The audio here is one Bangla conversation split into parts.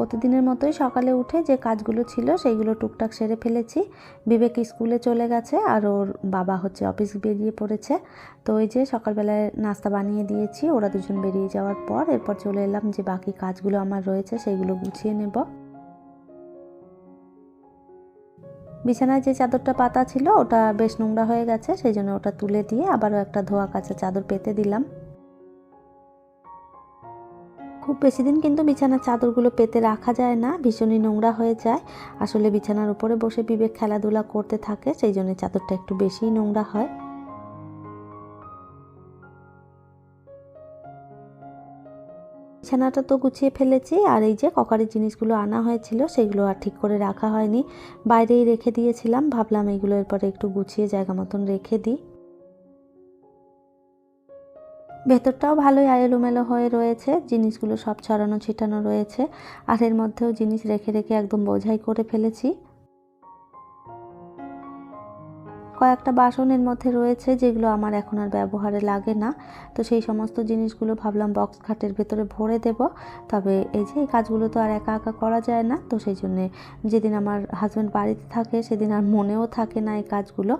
প্রতিদিনের মতোই সকালে উঠে যে কাজগুলো ছিল সেইগুলো টুকটাক সেরে ফেলেছি। বিবেক স্কুলে চলে গেছে আর ওর বাবা হচ্ছে অফিস বেরিয়ে পড়েছে। তো ওই যে সকালবেলায় নাস্তা বানিয়ে দিয়েছি, ওরা দুজন বেরিয়ে যাওয়ার পর এরপর চলে এলাম যে বাকি কাজগুলো আমার রয়েছে সেইগুলো গুছিয়ে নেব। বিছানায় যে চাদরটা পাতা ছিল ওটা বেশ নোংরা হয়ে গেছে, সেই জন্য ওটা তুলে দিয়ে আবারও একটা ধোয়া কাঁচা চাদর পেতে দিলাম। খুব বেশি দিন কিন্তু বিছানার চাদরগুলো পেতে রাখা যায় না, ভীষণই নোংরা হয়ে যায়। আসলে বিছানার উপরে বসে বিবেক খেলাধুলা করতে থাকে, সেই জন্য চাদরটা একটু বেশিই নোংরা হয়। বিছানাটা তো গুছিয়ে ফেলেছি, আর এই যে ককারের জিনিসগুলো আনা হয়েছিল, সেগুলো আর ঠিক করে রাখা হয়নি। বাইরেই রেখে দিয়েছিলাম, ভাবলাম এইগুলো এরপরে একটু গুছিয়ে জায়গা মতন রেখে দিই। ভেতরটাও ভালোই এলোমেলো হয়ে রয়েছে, জিনিসগুলো সব ছড়ানো ছিটানো রয়েছে, আর এর মধ্যেও জিনিস রেখে রেখে একদম বোঝাই করে ফেলেছি। কয়েকটা বাসনের মধ্যে রয়েছে, যেগুলো আমার এখন আর ব্যবহারে লাগে না। তো সেই সমস্ত জিনিসগুলো ভাবলাম বক্স খাটের ভেতরে ভরে দেব। তবে এই যে এই কাজগুলো তো আর একা একা করা যায় না, তো সেই জন্যে যেদিন আমার হাজব্যান্ড বাড়িতে থাকে, সেদিন আর মনেও থাকে না এই কাজগুলো।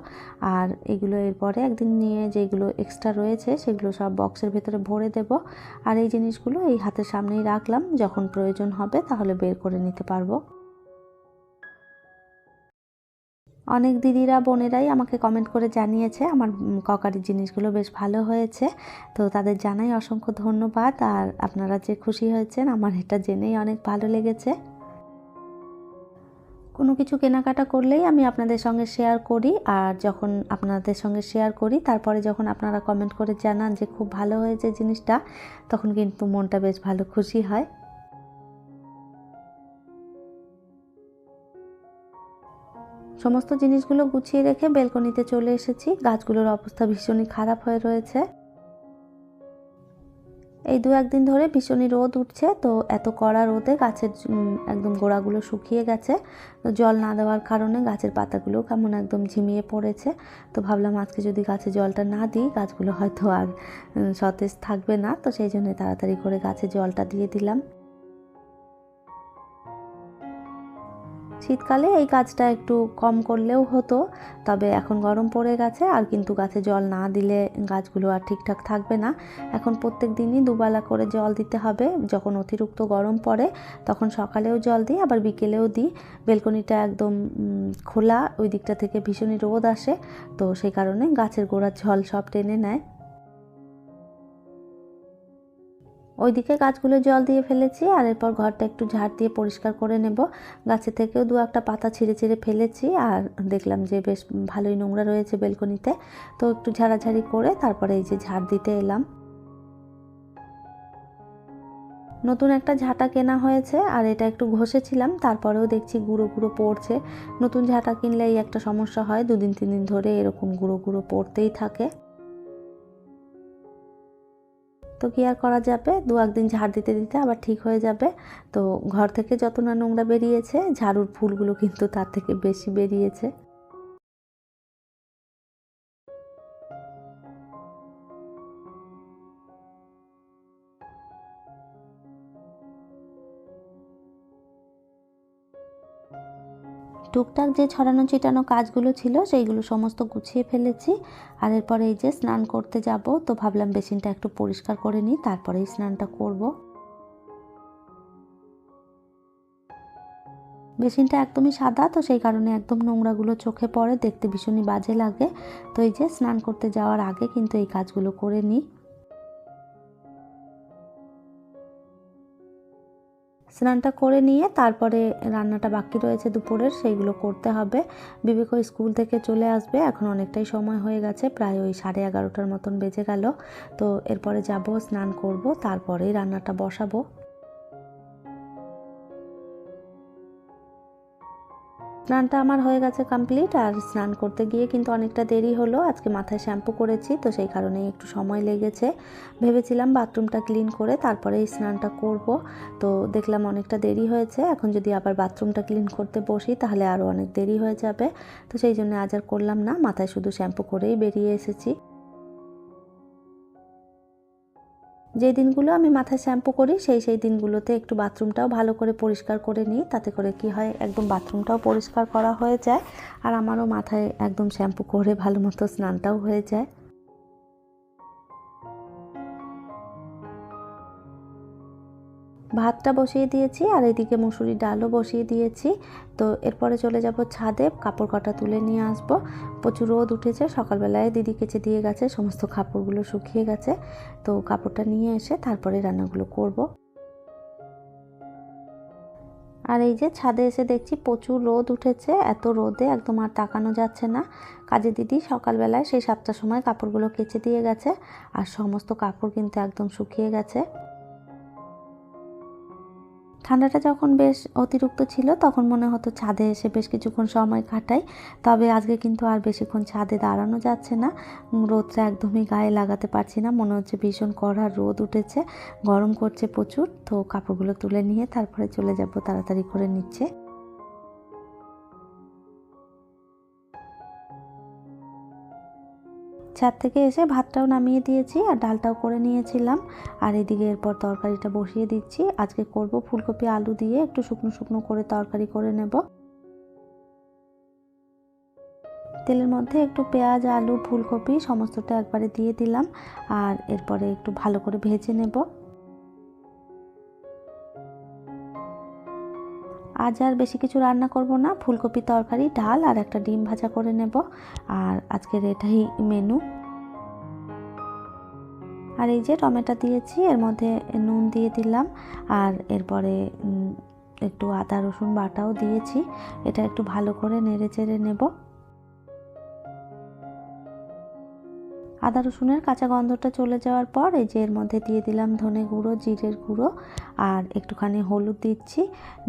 আর এগুলো এরপরে একদিন নিয়ে যেগুলো এক্সট্রা রয়েছে, সেগুলো সব বক্সের ভেতরে ভরে দেব। আর এই জিনিসগুলো এই হাতের সামনেই রাখলাম, যখন প্রয়োজন হবে তাহলে বের করে নিতে পারব। অনেক দিদিরা, বোনেরাই আমাকে কমেন্ট করে জানিয়েছে, আমার ককারির জিনিসগুলো বেশ ভালো হয়েছে। তো তাদের জানাই অসংখ্য ধন্যবাদ। আর আপনারা যে খুশি হয়েছেন, আমার এটা জেনেই অনেক ভালো লেগেছে। কোনো কিছু কেনাকাটা করলেই আমি আপনাদের সঙ্গে শেয়ার করি। আর যখন আপনাদের সঙ্গে শেয়ার করি, তারপরে যখন আপনারা কমেন্ট করে জানান যে খুব ভালো হয়েছে জিনিসটা, তখন কিন্তু মনটা বেশ ভালো খুশি হয়। সমস্ত জিনিসগুলো গুছিয়ে রেখে বেলকনিতে চলে এসেছি। গাছগুলোর অবস্থা ভীষণই খারাপ হয়ে রয়েছে। এই দু একদিন ধরে ভীষণই রোদ উঠছে, তো এত কড়া রোদে গাছের একদম গোড়াগুলো শুকিয়ে গেছে। তো জল না দেওয়ার কারণে গাছের পাতাগুলো কেমন একদম ঝিমিয়ে পড়েছে। তো ভাবলাম আজকে যদি গাছে জলটা না দিই, গাছগুলো হয়তো আর সতেজ থাকবে না। তো সেই জন্য তাড়াতাড়ি করে গাছে জলটা দিয়ে দিলাম। শীতকালে এই কাজটা একটু কম করলেও হতো, তবে এখন গরম পড়ে গেছে আর কিন্তু গাছে জল না দিলে গাছগুলো আর ঠিকঠাক থাকবে না। এখন প্রত্যেক দিনই দুবেলা করে জল দিতে হবে। যখন অতিরিক্ত গরম পড়ে, তখন সকালেও জল দিই, আবার বিকেলেও দিই। বেলকনিটা একদম খোলা, ওই দিকটা থেকে ভীষণই রোদ আসে, তো সেই কারণে গাছের গোড়ার জল সব টেনে নেয়। ওইদিকে গাছগুলো জল দিয়ে ফেলেছি আর এরপর ঘরটা একটু ঝাড় দিয়ে পরিষ্কার করে নেব। গাছে থেকেও দু একটা পাতা ছিঁড়ে ছিঁড়ে ফেলেছি আর দেখলাম যে বেশ ভালোই নোংরা রয়েছে বেলকনিতে। তো একটু ঝাড়াঝাড়ি করে তারপরে এই যে ঝাড় দিতে এলাম। নতুন একটা ঝাঁটা কেনা হয়েছে আর এটা একটু ঘষেছিলাম, তারপরেও দেখছি গুঁড়ো গুঁড়ো পড়ছে। নতুন ঝাঁটা কিনলে এই একটা সমস্যা হয়, দুদিন তিন দিন ধরে এরকম গুঁড়ো গুঁড়ো পড়তেই থাকে। তো কী আর করা যাবে? দু একদিন ঝাড় দিতে দিতে আবার ঠিক হয়ে যাবে। তো ঘর থেকে যত না নোংরা বেরিয়েছে, ঝাড়ুর ফুলগুলো কিন্তু তার থেকে বেশি বেরিয়েছে। টুকটাক যে ছড়ানো ছিটানো কাজগুলো ছিল, সেইগুলো সমস্ত গুছিয়ে ফেলেছি। আর এরপরে এই যে স্নান করতে যাব, তো ভাবলাম বেসিনটা একটু পরিষ্কার করে নিই, তারপরেই স্নানটা করব। বেসিনটা একদমই সাদা, তো সেই কারণে একদম নোংরাগুলো চোখে পড়ে, দেখতে ভীষণই বাজে লাগে। তো এই যে স্নান করতে যাওয়ার আগে কিন্তু এই কাজগুলো করে নিই। স্নানটা করে নিয়ে তারপরে রান্নাটা বাকি রয়েছে দুপুরের, সেইগুলো করতে হবে। বিবেক স্কুল থেকে চলে আসবে, এখন অনেকটাই সময় হয়ে গেছে, প্রায় ওই সাড়ে এগারোটার মতন বেজে গেল। তো এরপরে যাব, স্নান করব, তারপরেই রান্নাটা বসাবো। স্নানটা আমার হয়ে গেছে কমপ্লিট আর স্নান করতে গিয়ে কিন্তু অনেকটা দেরি হলো। আজকে মাথায় শ্যাম্পু করেছি, তো সেই কারণেই একটু সময় লেগেছে। ভেবেছিলাম বাথরুমটা ক্লিন করে তারপরে স্নানটা করব, তো দেখলাম অনেকটা দেরি হয়েছে। এখন যদি আবার বাথরুমটা ক্লিন করতে বসি, তাহলে আরও অনেক দেরি হয়ে যাবে। তো সেই জন্য আজ আর করলাম না, মাথায় শুধু শ্যাম্পু করেই বেরিয়ে এসেছি। যে দিনগুলো আমি মাথায় শ্যাম্পু করি, সেই সেই দিনগুলোতে একটু বাথরুমটাও ভালো করে পরিষ্কার করে নিই। তাতে করে কি হয়, একদম বাথরুমটাও পরিষ্কার করা হয়ে যায়। আর আমারও মাথায় একদম শ্যাম্পু করে ভালো মতো স্নানটাও হয়ে যায়। ভাতটা বসিয়ে দিয়েছি আর এদিকে মুসুরি ডালও বসিয়ে দিয়েছি। তো এরপরে চলে যাব ছাদে, কাপড় কাটা তুলে নিয়ে আসব। প্রচুর রোদ উঠেছে, সকালবেলায় দিদি কেচে দিয়ে গেছে, সমস্ত কাপড়গুলো শুকিয়ে গেছে। তো কাপড়টা নিয়ে এসে তারপরে রান্নাগুলো করব। আর এই যে ছাদে এসে দেখছি প্রচুর রোদ উঠেছে, এত রোদে একদম আর তাকানো যাচ্ছে না। কাজে দিদি সকালবেলায় সেই সাতটার সময় কাপড়গুলো কেচে দিয়ে গেছে, আর সমস্ত কাপড় কিন্তু একদম শুকিয়ে গেছে। ঠান্ডাটা যখন বেশ অতিরিক্ত ছিল, তখন মনে হতো ছাদে এসে বেশ কিছুক্ষণ সময় কাটাই। তবে আজকে কিন্তু আর বেশিক্ষণ ছাদে দাঁড়ানো যাচ্ছে না। রোদটা একদমই গায়ে লাগাতে পারছি না। মনে হচ্ছে ভীষণ কড়া রোদ উঠেছে। গরম করছে প্রচুর। তো কাপড়গুলো তুলে নিয়ে তারপরে চলে যাব তাড়াতাড়ি করে নিচ্ছে ছাদ থেকে এসে ভাতটাও নামিয়ে দিয়েছি আর ডালটাও করে নিয়েছিলাম। আর এদিকে এরপর তরকারিটা বসিয়ে দিচ্ছি। আজকে করব ফুলকপি আলু দিয়ে একটু শুকনো শুকনো করে তরকারি করে নেব। তেলের মধ্যে একটু পেঁয়াজ, আলু, ফুলকপি সমস্তটা একবারে দিয়ে দিলাম। আর এরপরে একটু ভালো করে ভেজে নেব। আজ আর বেশি কিছু রান্না করব না। ফুলকপি তরকারি, ডাল আর একটা ডিম ভাজা করে নেব। আর আজকের এটাই মেনু আর এই যে টমেটো দিয়েছি, এর মধ্যে নুন দিয়ে দিলাম। আর এরপরে একটু আদা, রসুন বাটাও দিয়েছি। এটা একটু ভালো করে নেড়ে চেড়ে নেব। আদা রসুনের কাঁচা গন্ধটা চলে যাওয়ার পর এই যে এর মধ্যে দিয়ে দিলাম ধনে গুঁড়ো, জিরের গুঁড়ো আর একটুখানি হলুদ দিচ্ছি।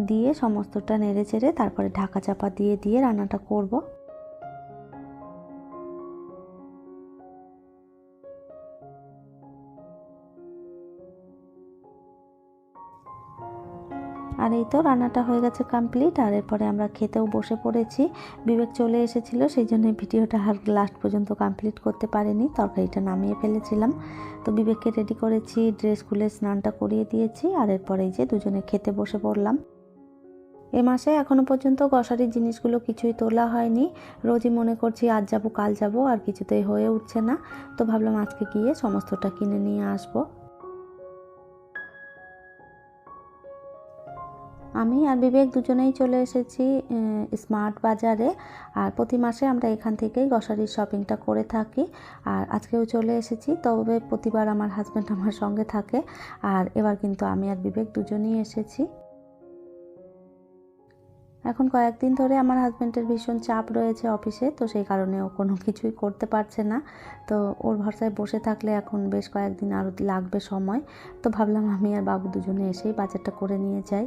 দিয়ে সমস্তটা নেড়ে চেড়ে তারপরে ঢাকা চাপা দিয়ে দিয়ে রান্নাটা করব। আর এই তো রান্নাটা হয়ে গেছে কমপ্লিট আর এরপরে আমরা খেতেও বসে পড়েছি। বিবেক চলে এসেছিল, সেই জন্য ভিডিওটা আর লাস্ট পর্যন্ত কমপ্লিট করতে পারিনি, তরকারিটা নামিয়ে ফেলেছিলাম। তো বিবেককে রেডি করেছি ড্রেস খুলে স্নানটা করিয়ে দিয়েছি, আর এরপরে যে দুজনে খেতে বসে পড়লাম। এ মাসে এখনও পর্যন্ত গ্রসারির জিনিসগুলো কিছুই তোলা হয়নি। রোজই মনে করছি আজ যাব, কাল যাব, আর কিছুতেই হয়ে উঠছে না। তো ভাবলাম আজকে গিয়ে সমস্তটা কিনে নিয়ে আসব। আমি আর বিবেক দুজনেই চলে এসেছি স্মার্ট বাজারে। আর প্রতি মাসে আমরা এখান থেকেই গ্রসারির শপিংটা করে থাকি। আর আজকেও চলে এসেছি, তবে প্রতিবার আমার হাজব্যান্ড আমার সঙ্গে থাকে। আর এবার কিন্তু আমি আর বিবেক দুজনেই এসেছি। এখন কয়েকদিন ধরে আমার হাজব্যান্ডের ভীষণ চাপ রয়েছে অফিসে তো সেই কারণে ও কোনো কিছুই করতে পারছে না। তো ওর ভরসায় বসে থাকলে এখন বেশ কয়েকদিন আরও লাগবে সময়। তো ভাবলাম আমি আর বাবু দুজনে এসেই বাজারটা করে নিয়ে যাই।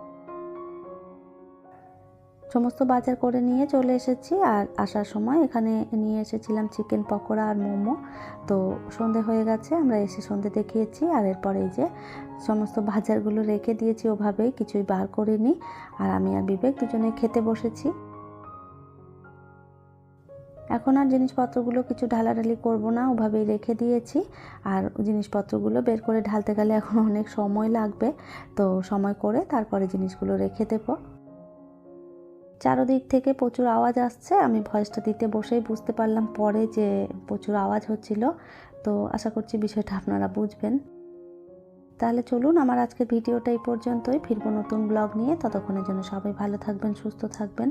সমস্ত বাজার করে নিয়ে চলে এসেছি আর আসার সময় এখানে নিয়ে এসেছিলাম চিকেন পকোড়া আর মোমো। তো সন্ধে হয়ে গেছে, আমরা এসে সন্ধে দেখিয়েছি আর এরপরে এই যে সমস্ত বাজারগুলো রেখে দিয়েছি ওভাবেই, কিছুই বার করিনি। আর আমি আর বিবেক দুজনে খেতে বসেছি। এখন আর জিনিসপত্রগুলো কিছু ঢালাঢালি করব না, ওভাবেই রেখে দিয়েছি। আর জিনিসপত্রগুলো বের করে ঢালতে গেলে এখন অনেক সময় লাগবে, তো সময় করে তারপরে জিনিসগুলো রেখে দেবো। চারোদিক থেকে প্রচুর আওয়াজ আসছে। আমি ভয়েসটা দিতে বসেই বুঝতে পারলাম পরে যে প্রচুর আওয়াজ হচ্ছিল। তো আশা করছি বিষয়টা আপনারা বুঝবেন। তাহলে চলুন, আমার আজকের ভিডিওটা এই পর্যন্তই। ফিরবো নতুন ব্লগ নিয়ে। ততক্ষণের জন্য সবাই ভালো থাকবেন, সুস্থ থাকবেন।